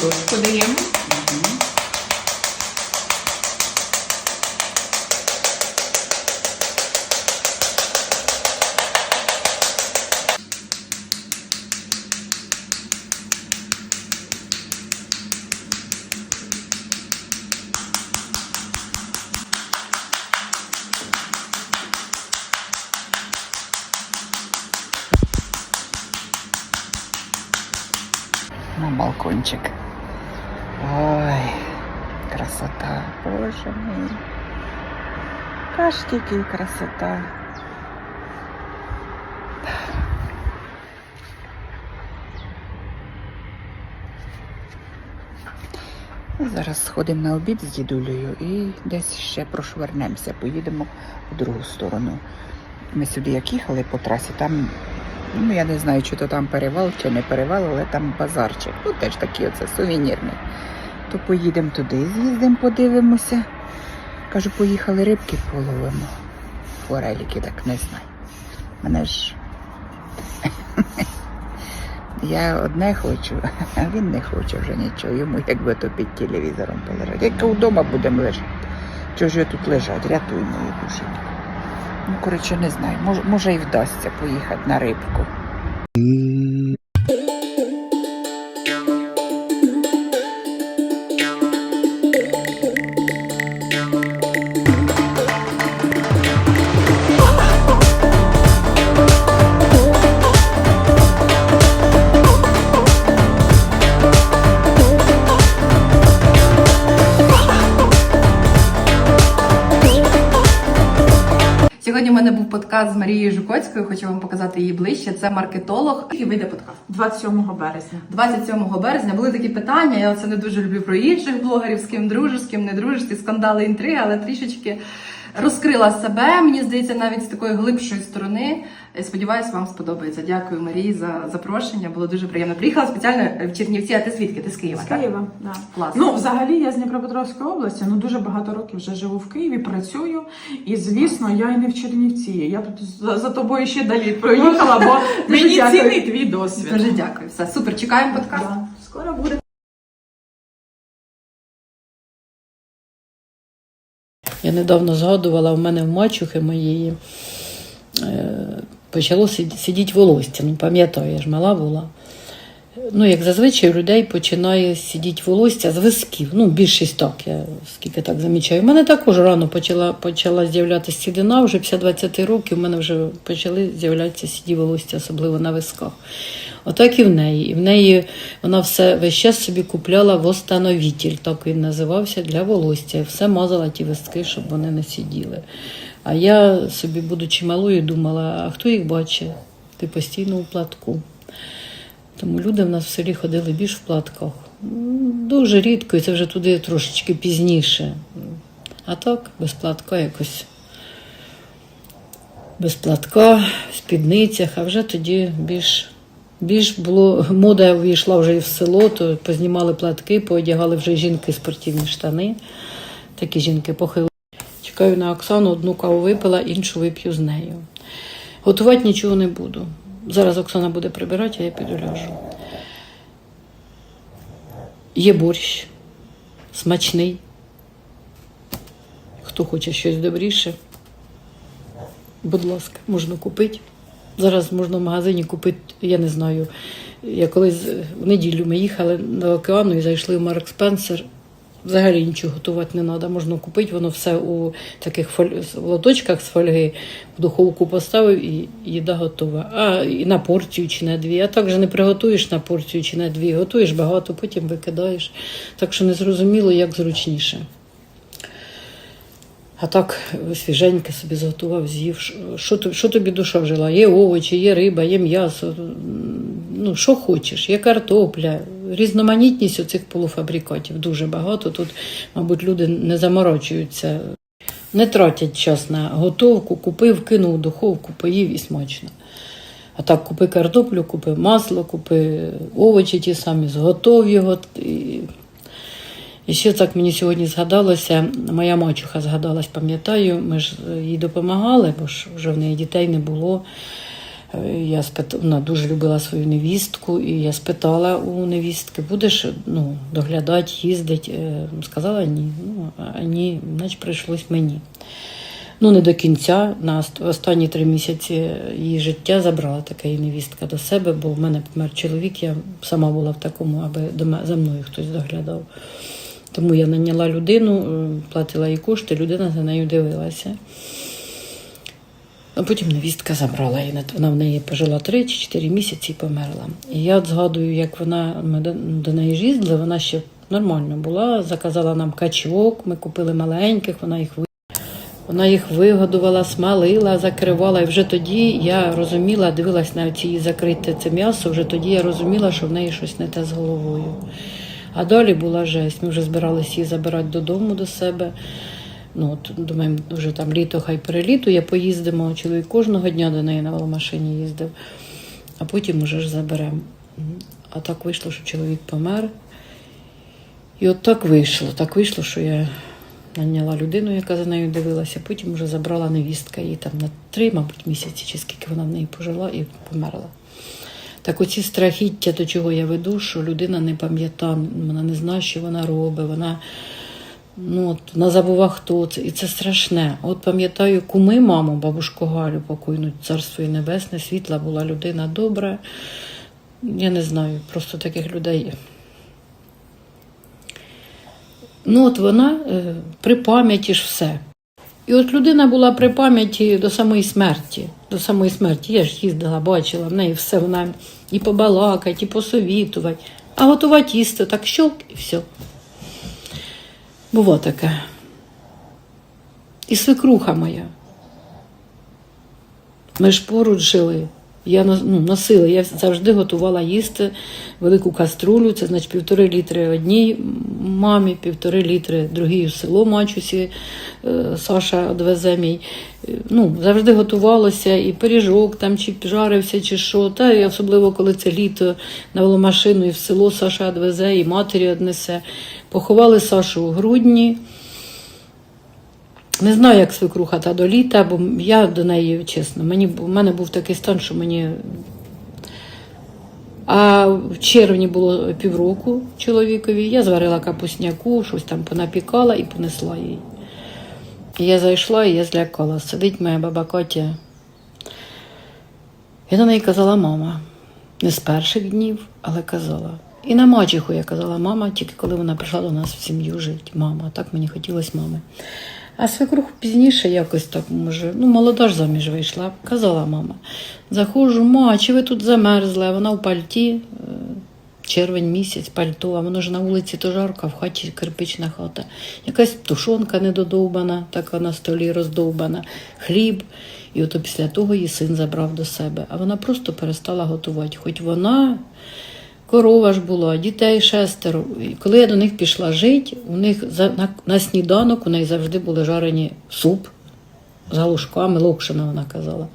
картошку даємо. на балкончик. Ой, красота, боже мій. Ж тільки красота. Зараз сходимо на обід з дідулею і десь ще прошвернемося, поїдемо в другу сторону. Ми сюди як їхали по трасі, там, ну я не знаю, чи то там перевал, чи не перевал, але там базарчик. Ну теж такий оце сувенірний. То поїдемо туди, з'їздимо, подивимося. Кажу, поїхали рибки половимо. Фореліки, так не знаю. Мене ж. Я одне хочу, а він не хоче вже нічого. Йому якби то під телевізором полежати. Як вдома будемо лежати. Чого ж я тут лежать? Рятуй мою душу. Ну, коротше, не знаю. Може, може і вдасться поїхати на рибку. Сьогодні в мене був подкаст з Марією Жукоцькою. Хочу вам показати її ближче. Це маркетолог. І вийде подкаст. 27 березня. 27 березня були такі питання. Я це не дуже люблю про інших блогерів, з ким дружу, з ким не дружу, ці скандали, інтриги, але трішечки розкрила себе. Мені здається, навіть з такої глибшої сторони. Сподіваюсь, вам сподобається. Дякую, Марії, за запрошення. Було дуже приємно. Приїхала спеціально в Чернівці. А ти звідки? Ти з Києва? З так? Києва, да. Клас. Ну, взагалі, я з Дніпропетровської області, ну дуже багато років вже живу в Києві, працюю. І звісно, я і не в Чернівці. Я тут за, за тобою ще далі проїхала, бо мені цінний твій досвід. Дуже дякую. Все супер. Чекаємо подкаст. Да. Скоро буде. Я недавно згадувала, в мене в мачухи моєї е, почало сид- сидіти волосся. Ну, пам'ятаю, я ж мала була. Ну, як зазвичай у людей починає сидіти волосся з висків. Ну, більшість так, я скільки так замічаю. У мене також рано почала, почала з'являтися сідина, вже після 20 років у мене вже почали з'являтися сіді волосся, особливо на висках. Отак і в неї. І в неї вона все весь час собі купляла восстановитель, так він називався, для волосся. Все мазала ті виски, щоб вони не сиділи. А я собі, будучи малою, думала, а хто їх бачить? Ти постійно у платку. Тому люди в нас в селі ходили більш в платках. Дуже рідко, і це вже туди трошечки пізніше. А так, без платка якось. Без платка, в спідницях, а вже тоді більш, більш було, мода увійшла вже в село, то познімали платки, поодягали вже жінки спортивні штани. Такі жінки похили. Чекаю на Оксану, одну каву випила, іншу вип'ю з нею. Готувати нічого не буду. Зараз Оксана буде прибирати, а я піду ляжу. Є борщ, смачний. Хто хоче щось добріше, будь ласка, можна купити. Зараз можна в магазині купити, я не знаю. Я колись в неділю ми їхали до океану і зайшли в Марк Спенсер. Взагалі нічого готувати не треба, можна купити, воно все у таких фоль... лоточках з фольги в духовку поставив і їда готова. А і на порцію чи на дві. А так же не приготуєш на порцію чи на дві. Готуєш багато, потім викидаєш. Так що не зрозуміло, як зручніше. А так свіженьке собі зготував, з'їв. Що, що тобі душа вжила? Є овочі, є риба, є м'ясо. Ну, що хочеш, є картопля, різноманітність оцих полуфабрикатів дуже багато. Тут, мабуть, люди не заморочуються, не тратять час на готовку, купив, кинув у духовку, поїв і смачно. А так купи картоплю, купи масло, купи овочі ті самі, зготов його. І і ще так мені сьогодні згадалося, моя мачуха згадалась, пам'ятаю, ми ж їй допомагали, бо ж вже в неї дітей не було. Я спит... Вона дуже любила свою невістку, і я спитала у невістки, будеш ну, доглядати, їздити. Е, Сказала ні. Ну, а ні, значить прийшлось мені. Ну, не до кінця. На останні три місяці її життя забрала така її невістка до себе, бо в мене помер чоловік, я сама була в такому, аби за мною хтось доглядав. Тому я наняла людину, е, платила їй кошти, людина за нею дивилася. А потім невістка забрала її. Вона в неї пожила 3 чи 4 місяці і померла. І я от згадую, як вона ми до, неї ж їздили, вона ще нормально була, заказала нам качок, ми купили маленьких, вона їх вона їх вигодувала, смалила, закривала. І вже тоді я розуміла, дивилась на ці закрите це м'ясо, вже тоді я розуміла, що в неї щось не те з головою. А далі була жесть. Ми вже збиралися її забирати додому до себе. Ну, от, думаємо, вже там літо, хай перелітує, поїздимо. Чоловік кожного дня до неї на веломашині їздив, а потім уже ж заберемо. А так вийшло, що чоловік помер. І от так вийшло. Так вийшло, що я наняла людину, яка за нею дивилася, потім вже забрала невістка її там на три, мабуть, місяці, чи скільки вона в неї пожила і померла. Так оці страхіття, до чого я веду, що людина не пам'ятає, вона не знає, що вона робить, вона, ну, от, вона забула, хто це. І це страшне. От пам'ятаю, куми маму, бабушку Галю, покойну, царство їй небесне, світла була людина добра. Я не знаю, просто таких людей. Ну, от вона е, при пам'яті ж все. І от людина була при пам'яті до самої смерті. До самої смерті. Я ж їздила, бачила в неї все, вона і побалакать, і посовітувати. А готувати їсти так щелк і все. Було таке. І свекруха моя. Ми ж поруч жили. Я ну, носила, я завжди готувала їсти велику каструлю, це значить півтори літри одній мамі, півтори літри другій у село Мачусі, е, Саша одвезе мій. Е, Ну, завжди готувалося і пиріжок там, чи жарився, чи що. Та і особливо, коли це літо на веломашину і в село Саша одвезе, і матері однесе. Поховали Сашу у грудні. Не знаю, як свекруха та до літа, бо я до неї, чесно, мені, в мене був такий стан, що мені. А в червні було півроку чоловікові, я зварила капусняку, щось там понапікала і понесла їй. І я зайшла і я злякалася. Сидить моя баба Катя. Я до неї казала мама. Не з перших днів, але казала. І на мачеху я казала мама, тільки коли вона прийшла до нас в сім'ю жити. Мама, так мені хотілося мами. А свекрух пізніше якось так, може, ну, молода ж заміж вийшла, казала мама. Заходжу, ма, чи ви тут замерзли? А Вона в пальті, е, червень місяць, пальто, а воно ж на вулиці то жарко, в хаті кирпична хата. Якась тушонка недодовбана, така на столі роздовбана, хліб. І от після того її син забрав до себе. А вона просто перестала готувати. Хоч вона корова ж була, дітей шестеро. І коли я до них пішла жити, у них за, на, на сніданок у неї завжди були жарені суп з галушками, локшина, вона казала.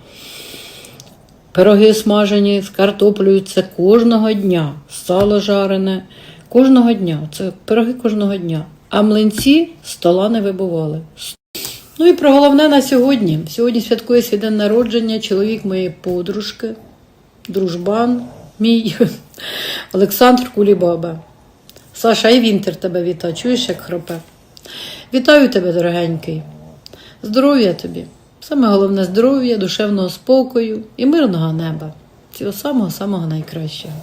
Пироги смажені з картоплею це кожного дня. Сало жарене кожного дня. Це пироги кожного дня. А млинці стола не вибували. Ну і про головне на сьогодні. Сьогодні святкує свій день народження чоловік моєї подружки, дружбан мій Олександр Кулібаба. Саша, і Вінтер тебе вітає. Чуєш, як хропе? Вітаю тебе, дорогенький. Здоров'я тобі. Саме головне здоров'я, душевного спокою і мирного неба. Цього самого самого найкращого.